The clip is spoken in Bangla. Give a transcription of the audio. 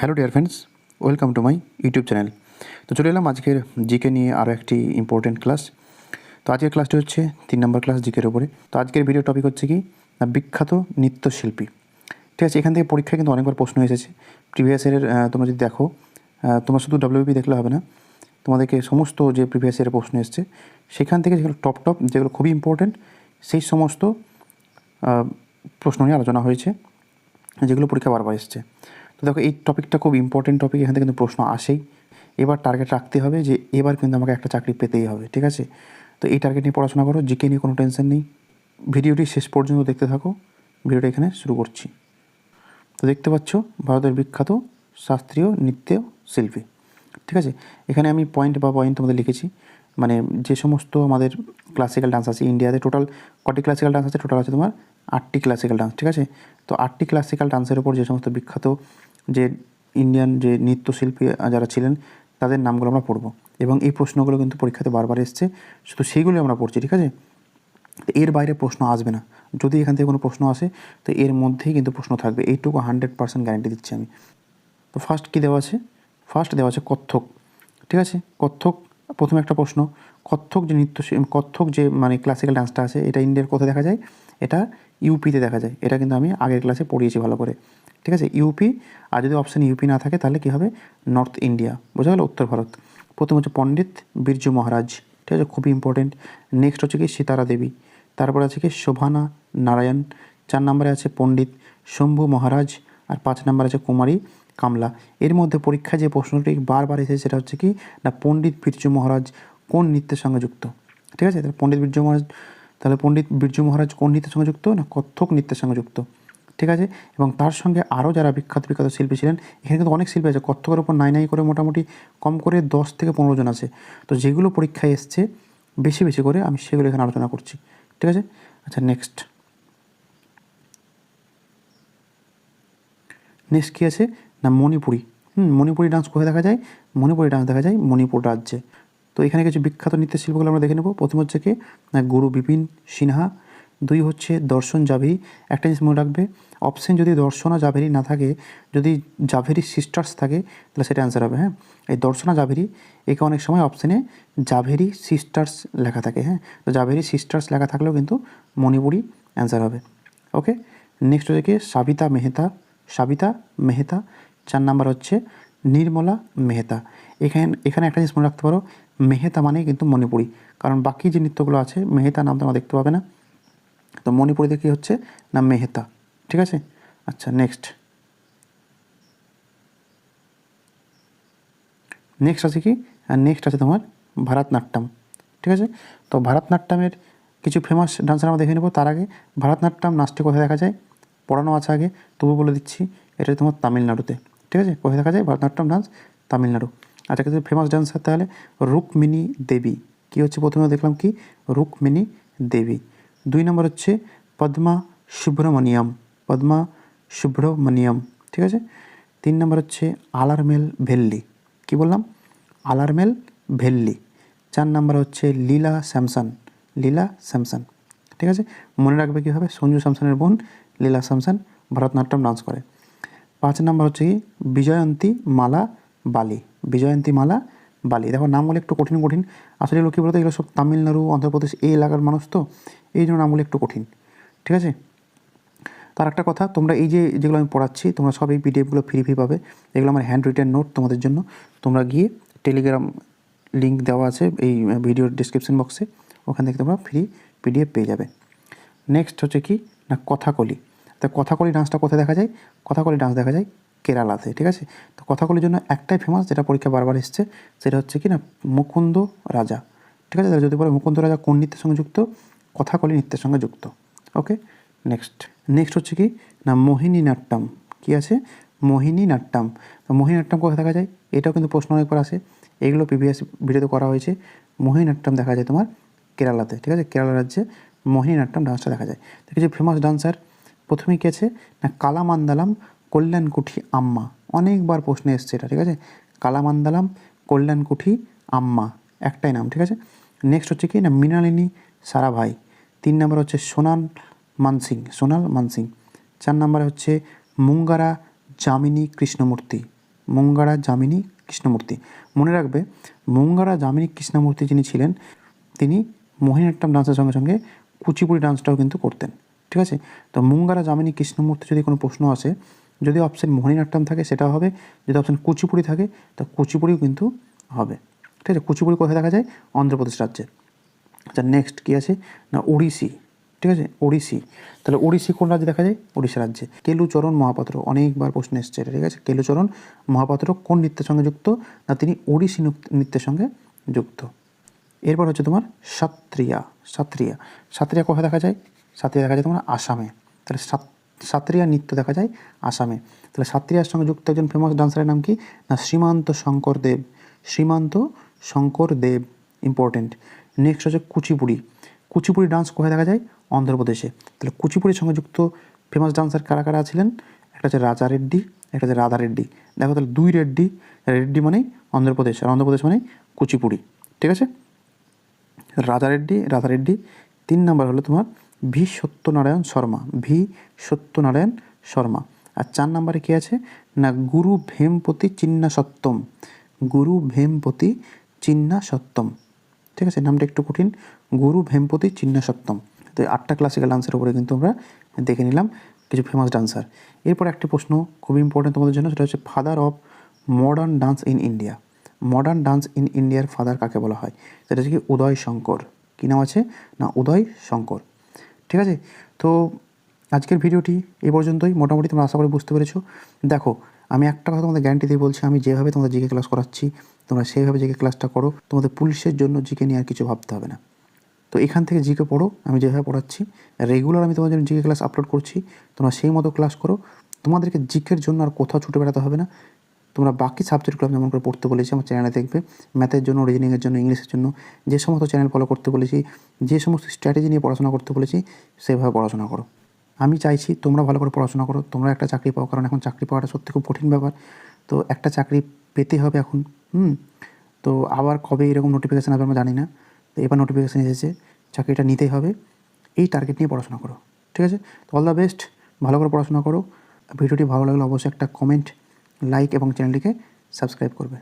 Hello dear friends welcome to my YouTube channel তো চলে এলাম আজকের জিকে নিয়ে আরও একটি ইম্পর্টেন্ট ক্লাস তো আজকের ক্লাসটি হচ্ছে তিন নম্বর ক্লাস জিকের ওপরে তো আজকের ভিডিও টপিক হচ্ছে কি? না, বিখ্যাত নৃত্যশিল্পী। ঠিক আছে, এখান থেকে পরীক্ষায় কিন্তু অনেকবার প্রশ্ন এসেছে। প্রিভিয়াস ইয়ারের তোমরা যদি দেখো তোমরা শুধু ডাব্লিউপি দেখলে হবে না, তোমাদেরকে সমস্ত যে প্রিভিয়াস ইয়ারের প্রশ্ন এসছে, সেখান থেকে যেগুলো টপ টপ যেগুলো খুবই ইম্পর্টেন্ট সেই সমস্ত প্রশ্ন নিয়ে আলোচনা হয়েছে, যেগুলো পরীক্ষা বারবার এসছে। দেখো, এই টপিকটা খুব ইম্পর্টেন্ট টপিক এখান থেকে কিন্তু প্রশ্ন আসেই। এবার টার্গেট রাখতে হবে যে, এবার কিন্তু আমাকে একটা চাকরি পেতেই হবে, ঠিক আছে? তো এই টার্গেট নিয়ে পড়াশোনা করো জিকে নিয়ে কোনো টেনশন নেই। ভিডিওটি শেষ পর্যন্ত দেখতে থাকো। ভিডিওটা এখানে শুরু করছি। তো দেখতে পাচ্ছ, ভারতের বিখ্যাত শাস্ত্রীয় নৃত্য শিল্পী, ঠিক আছে? এখানে আমি পয়েন্ট বা পয়েন্ট তোমাদের লিখেছি। মানে যে সমস্ত আমাদের ক্লাসিক্যাল ডান্স আছে ইন্ডিয়াতে টোটাল কটি ক্লাসিক্যাল ডান্স আছে? টোটাল আছে তোমার আটটি ক্লাসিক্যাল ডান্স ঠিক আছে? তো আটটি ক্লাসিক্যাল ডান্সের উপর যে সমস্ত বিখ্যাত যে ইন্ডিয়ান যে নৃত্যশিল্পী যারা ছিলেন, তাদের নামগুলো আমরা পড়ব। এবং এই প্রশ্নগুলো কিন্তু পরীক্ষাতে বারবার এসছে। শুধু সেইগুলো আমরা পড়ছি, ঠিক আছে? তো এর বাইরে প্রশ্ন আসবে না। যদি এখান থেকে কোনো প্রশ্ন আসে, তো এর মধ্যেই কিন্তু প্রশ্ন থাকবে। এইটুকু হান্ড্রেড পার্সেন্ট গ্যারান্টি দিচ্ছি আমি। তো ফার্স্ট কী দেওয়া আছে? ফার্স্ট দেওয়া আছে কত্থক, ঠিক আছে? কত্থক, প্রথমে একটা প্রশ্ন। কত্থক যে নৃত্য কত্থক যে মানে ক্লাসিক্যাল ডান্সটা আছে, এটা ইন্ডিয়ার কোথায় দেখা যায়? এটা ইউপিতে দেখা যায়। এটা কিন্তু আমি আগের ক্লাসে পড়িয়েছি ভালো করে। ঠিক আছে? ইউপি আর যদি অপশান ইউপি না থাকে, তাহলে কী হবে? নর্থ ইন্ডিয়া বোঝা গেল? উত্তর ভারত। প্রথম হচ্ছে পণ্ডিত বীরজু মহারাজ। ঠিক আছে? খুবই ইম্পর্টেন্ট নেক্সট হচ্ছে কি সীতারা দেবী। তারপর আছে কি শোভানা নারায়ণ। চার নম্বরে আছে পণ্ডিত শম্ভু মহারাজ। আর পাঁচ নম্বর আছে কুমারী কামলা। এর মধ্যে পরীক্ষায় যে প্রশ্নটি বারবার এসেছে, সেটা হচ্ছে কি, না পণ্ডিত বীরজু মহারাজ কোন নৃত্যের সঙ্গে যুক্ত? ঠিক আছে? পণ্ডিত বীরজু মহারাজ তাহলে পণ্ডিত বীরজু মহারাজ কোন নৃত্যের সঙ্গে যুক্ত না কত্থক নৃত্যের সঙ্গে যুক্ত? ঠিক আছে? এবং তার সঙ্গে আরও যারা বিখ্যাত বিখ্যাত শিল্পী ছিলেন, এখানে কিন্তু অনেক শিল্পী আছে। কত্থকের ওপর নাই নাই করে মোটামুটি কম করে দশ থেকে পনেরো জন আছে। তো যেগুলো পরীক্ষায় এসছে, বেশি বেশি করে আমি সেগুলো এখানে আলোচনা করছি। ঠিক আছে? আচ্ছা নেক্সট নেক্সট কী আছে? না, মণিপুরি। হুম, মণিপুরি ডান্স কোথায় দেখা যায়? মণিপুরি ডান্স দেখা যায় মণিপুর রাজ্যে। তো এখানে কিছু বিখ্যাত নৃত্যশিল্পগুলো আমরা দেখে নেব। প্রথম হচ্ছে কি গুরু বিপিন সিনহা। দুই হচ্ছে দর্শন জাভেরি। একটা জিনিস মনে রাখবে, অপশন যদি দর্শনা জাভেরি না থাকে, যদি জাভেরি সিস্টার্স থাকে, তাহলে সেটা অ্যান্সার হবে হ্যাঁ? এই দর্শনা জাভেরি, একে অনেক সময় অপশানে জাভেরি সিস্টার্স লেখা থাকে হ্যাঁ? তো জাভেরি সিস্টার্স লেখা থাকলেও কিন্তু মণিপুরি অ্যান্সার হবে। ওকে নেক্সট হচ্ছে কি, সাবিতা মেহতা সাবিতা মেহতা। চার নাম্বার হচ্ছে নির্মলা মেহতা। এখানে এখানে একটা জিনিস মনে রাখতে পারো, মেহেতা মানে কিন্তু মণিপুরি। কারণ বাকি যে নৃত্যগুলো আছে, মেহেতা নাম তোমরা দেখতে পাবে না। তো মণিপুরিতে কী হচ্ছে? না, মেহেতা। ঠিক আছে? আচ্ছা নেক্সট নেক্সট আছে কি? নেক্সট আছে তোমার ভারতনাট্যম। ঠিক আছে? তো ভারতনাট্যমের কিছু ফেমাস ডান্সার আমরা দেখে নেব। তার আগে ভারতনাট্যম নাচটি কোথায় দেখা যায়? পড়ানো আছে আগে, তবু বলে দিচ্ছি, এটা তোমার তামিলনাড়ুতে। ঠিক আছে? কোথায় দেখা যায়? ভারতনাট্যম ডান্স তামিলনাড়ু। আচ্ছা কিছু ফেমাস ডান্সার তাহলে রুকমিনী দেবী। কী হচ্ছে প্রথমে দেখলাম কি? রুকমিনী দেবী। দুই নম্বর হচ্ছে পদ্মা সুব্রমণিয়াম। পদ্মা সুব্রমণিয়াম, ঠিক আছে? তিন নম্বর হচ্ছে আলারমেল ভেল্লি। কি বললাম? আলারমেল ভেল্লি। চার নাম্বার হচ্ছে লীলা স্যামসন। লীলা স্যামসন, ঠিক আছে? মনে রাখবে কীভাবে? সঞ্জু স্যামসনের বোন লীলা স্যামসন ভারতনাট্যম ডান্স করে। পাঁচ নাম্বার হচ্ছে কি? বিজয়ন্তী মালা বালি। বিজয়ন্তী মালা বালি। দেখো নামগুলো একটু কঠিন কঠিন। আসলে এগুলো কী বলতো এগুলো সব তামিলনাড়ু, অন্ধ্রপ্রদেশ, এই এলাকার মানুষ তো, এই জন্য নামগুলো একটু কঠিন। ঠিক আছে? তার একটা কথা, তোমরা এই যে যেগুলো আমি পড়াচ্ছি, তোমরা সব এই পিডিএফগুলো ফ্রি ফ্রি পাবে। এগুলো আমার হ্যান্ড রিটেন নোট তোমাদের জন্য। তোমরা গিয়ে টেলিগ্রাম লিঙ্ক দেওয়া আছে এই ভিডিওর ডিসক্রিপশন বক্সে ওখান থেকে তোমরা ফ্রি পিডিএফ পেয়ে যাবে। নেক্সট হচ্ছে কি? না, কথাকলি। তা কথাকলি ডান্সটা কোথায় দেখা যায়? কথাকলি ডান্স দেখা যায় কেরালাতে ঠিক আছে? তো কথাকলির জন্য একটাই ফেমাস যেটা পরীক্ষা বারবার এসছে, সেটা হচ্ছে কি না, মুকুন্দ রাজা, ঠিক আছে? তাহলে যদি বলে মুকুন্দ রাজা কোন নৃত্যের সঙ্গে যুক্ত? কথাকলি নৃত্যের সঙ্গে যুক্ত ওকে নেক্সট নেক্সট হচ্ছে কি না মোহিনী নাট্যম কী আছে? মোহিনী নাট্যম মোহিনী নাট্যম কোথায় দেখা যায়? এটাও কিন্তু প্রশ্ন অনেকবার আসে, এগুলো প্রিভিয়াস ভিডিওতে করা হয়েছে মোহিনী নাট্যম দেখা যায় তোমার কেরালাতে ঠিক আছে? কেরালা রাজ্যে মোহিনী নাট্যম ডান্সটা দেখা যায়। তো কিছু ফেমাস ডান্সার প্রথমেই কী আছে? না, কালামান্দালাম কল্যাণকুঠি আম্মা। অনেকবার প্রশ্নে এসছে এটা, ঠিক আছে? কালামান্দালাম, কল্যাণকুঠি আম্মা, একটাই নাম, ঠিক আছে? নেক্সট হচ্ছে কি? না, মৃণালিনী সারাভাই। তিন নম্বর হচ্ছে সোনাল মানসিং সোনাল মানসিং। চার নম্বরে হচ্ছে মুঙ্গারা যামিনী কৃষ্ণমূর্তি। মুঙ্গারা যামিনী কৃষ্ণমূর্তি। মনে রাখবে, মুঙ্গারা যামিনী কৃষ্ণমূর্তি যিনি ছিলেন, তিনি মোহিনীঅট্টম ডান্সের সঙ্গে সঙ্গে কুচিপুড়ি ডান্সটাও কিন্তু করতেন, ঠিক আছে? তো মুঙ্গারা যামিনী কৃষ্ণমূর্তি যদি কোনো প্রশ্ন আসে যদি অপশন মোহিনীঅট্টম থাকে, সেটাও হবে। যদি অপশান কুচিপুড়ি থাকে, তা কুচিপুড়িও কিন্তু হবে। ঠিক আছে? কুচিপুড়ি কোথায় দেখা যায়? অন্ধ্রপ্রদেশ রাজ্যে। আচ্ছা নেক্সট কী আছে? না, ওড়িশি। ঠিক আছে? ওড়িশি। তাহলে ওড়িশি কোন রাজ্যে দেখা যায়? ওড়িশা রাজ্যে। কেলুচরণ মহাপাত্র। অনেকবার প্রশ্ন এসছে এটা, ঠিক আছে? কেলুচরণ মহাপাত্র কোন নৃত্যের সঙ্গে যুক্ত? না, তিনি ওড়িশি নৃত্য- নৃত্যের সঙ্গে যুক্ত। এরপর হচ্ছে তোমার সাত্রিয়া। সাত্রিয়া। সাত্রিয়া কোথায় দেখা যায়? সাত্রিয়া দেখা যায় তোমার আসামে। তাহলে সাত- সাত্রিয়া নৃত্য দেখা যায় আসামে। তাহলে সাত্রিয়ার সঙ্গে যুক্ত একজন ফেমাস ডান্সারের নাম কি? না শ্রীমান্ত শঙ্কর দেব। শ্রীমান্ত শঙ্কর দেব ইম্পর্টেন্ট নেক্সট হচ্ছে কুচিপুড়ি। কুচিপুড়ি ডান্স কোথায় দেখা যায়? অন্ধ্রপ্রদেশে। তাহলে কুচিপুড়ির সঙ্গে যুক্ত ফেমাস ডান্সার কারা কারা ছিলেন? একটা হচ্ছে রাজা রেড্ডি, একটা হচ্ছে রাধা রেড্ডি। দেখো তাহলে দুই রেড্ডি রেড্ডি মানেই অন্ধ্রপ্রদেশ আর অন্ধ্রপ্রদেশ মানে কুচিপুড়ি। ঠিক আছে? রাজা রেড্ডি, রাধা রেড্ডি, তিন নাম্বার হলো তোমার ভি সত্যনারায়ণ শর্মা, ভি সত্যনারায়ণ শর্মা। আর চার নাম্বারে কী আছে? না, গুরু ভেমপতি চিন্না সত্যম গুরু ভেমপতি চিন্না সত্যম ঠিক আছে, নামটা একটু কঠিন। গুরু ভেমপতি চিন্না সত্যম তো আটটা ক্লাসিক্যাল ডান্সের উপরে কিন্তু আমরা দেখে নিলাম কিছু ফেমাস ডান্সার এরপর একটি প্রশ্ন খুব ইম্পর্টেন্ট তোমাদের জন্য, সেটা হচ্ছে father of modern dance in India modern dance in ইন্ডিয়ার ফাদার কাকে বলা হয়? সেটা হচ্ছে কি? উদয় শঙ্কর। কী নাম আছে? না, উদয় শঙ্কর। ঠিক আছে? তো আজকের ভিডিওটি এ পর্যন্তই। মোটামুটি তোমরা আশা করি বুঝতে পেরেছ। দেখো, আমি একটা কথা তোমাদের গ্যারান্টি দিয়ে বলছি, আমি যেভাবে তোমাদের জিকে ক্লাস করাচ্ছি, তোমরা সেইভাবে জিকে ক্লাসটা করো, তোমাদের পুলিশের জন্য জিকে নিয়ে আর কিছু ভাবতে হবে না। তো এখান থেকে জিকে পড়ো, আমি যেভাবে পড়াচ্ছি রেগুলার আমি তোমাদের জন্য জিকে ক্লাস আপলোড করছি, তোমরা সেই মতো ক্লাস করো। তোমাদেরকে জিকের জন্য আর কোথাও ছুটে বেড়াতে হবে না। তোমরা বাকি সাবজেক্টগুলো আমি যেমন করে পড়তে বলেছি, আমার চ্যানেলে দেখবে। ম্যাথের জন্য রিজনিংয়ের জন্য ইংলিশের জন্য, যে সমস্ত চ্যানেল ফলো করতে বলেছি, যে সমস্ত স্ট্র্যাটেজি নিয়ে পড়াশোনা করতে বলেছি, সেভাবে পড়াশোনা করো। আমি চাইছি তোমরা ভালো করে পড়াশোনা করো, তোমরা একটা চাকরি পাও, কারণ এখন চাকরি পাওয়াটা সত্যি খুব কঠিন ব্যাপার। তো একটা চাকরি পেতে হবে এখন, হুম? তো আবার কবে এরকম নোটিফিকেশান আসবে আমরা জানি না। তো এবার নোটিফিকেশান এসেছে, চাকরিটা নিতেই হবে, এই টার্গেট নিয়ে পড়াশোনা করো, ঠিক আছে? তো অল দ্য বেস্ট ভালো করে পড়াশোনা করো। ভিডিওটি ভালো লাগলে অবশ্যই একটা কমেন্ট লাইক এবং চ্যানেলটিকে সাবস্ক্রাইব করবে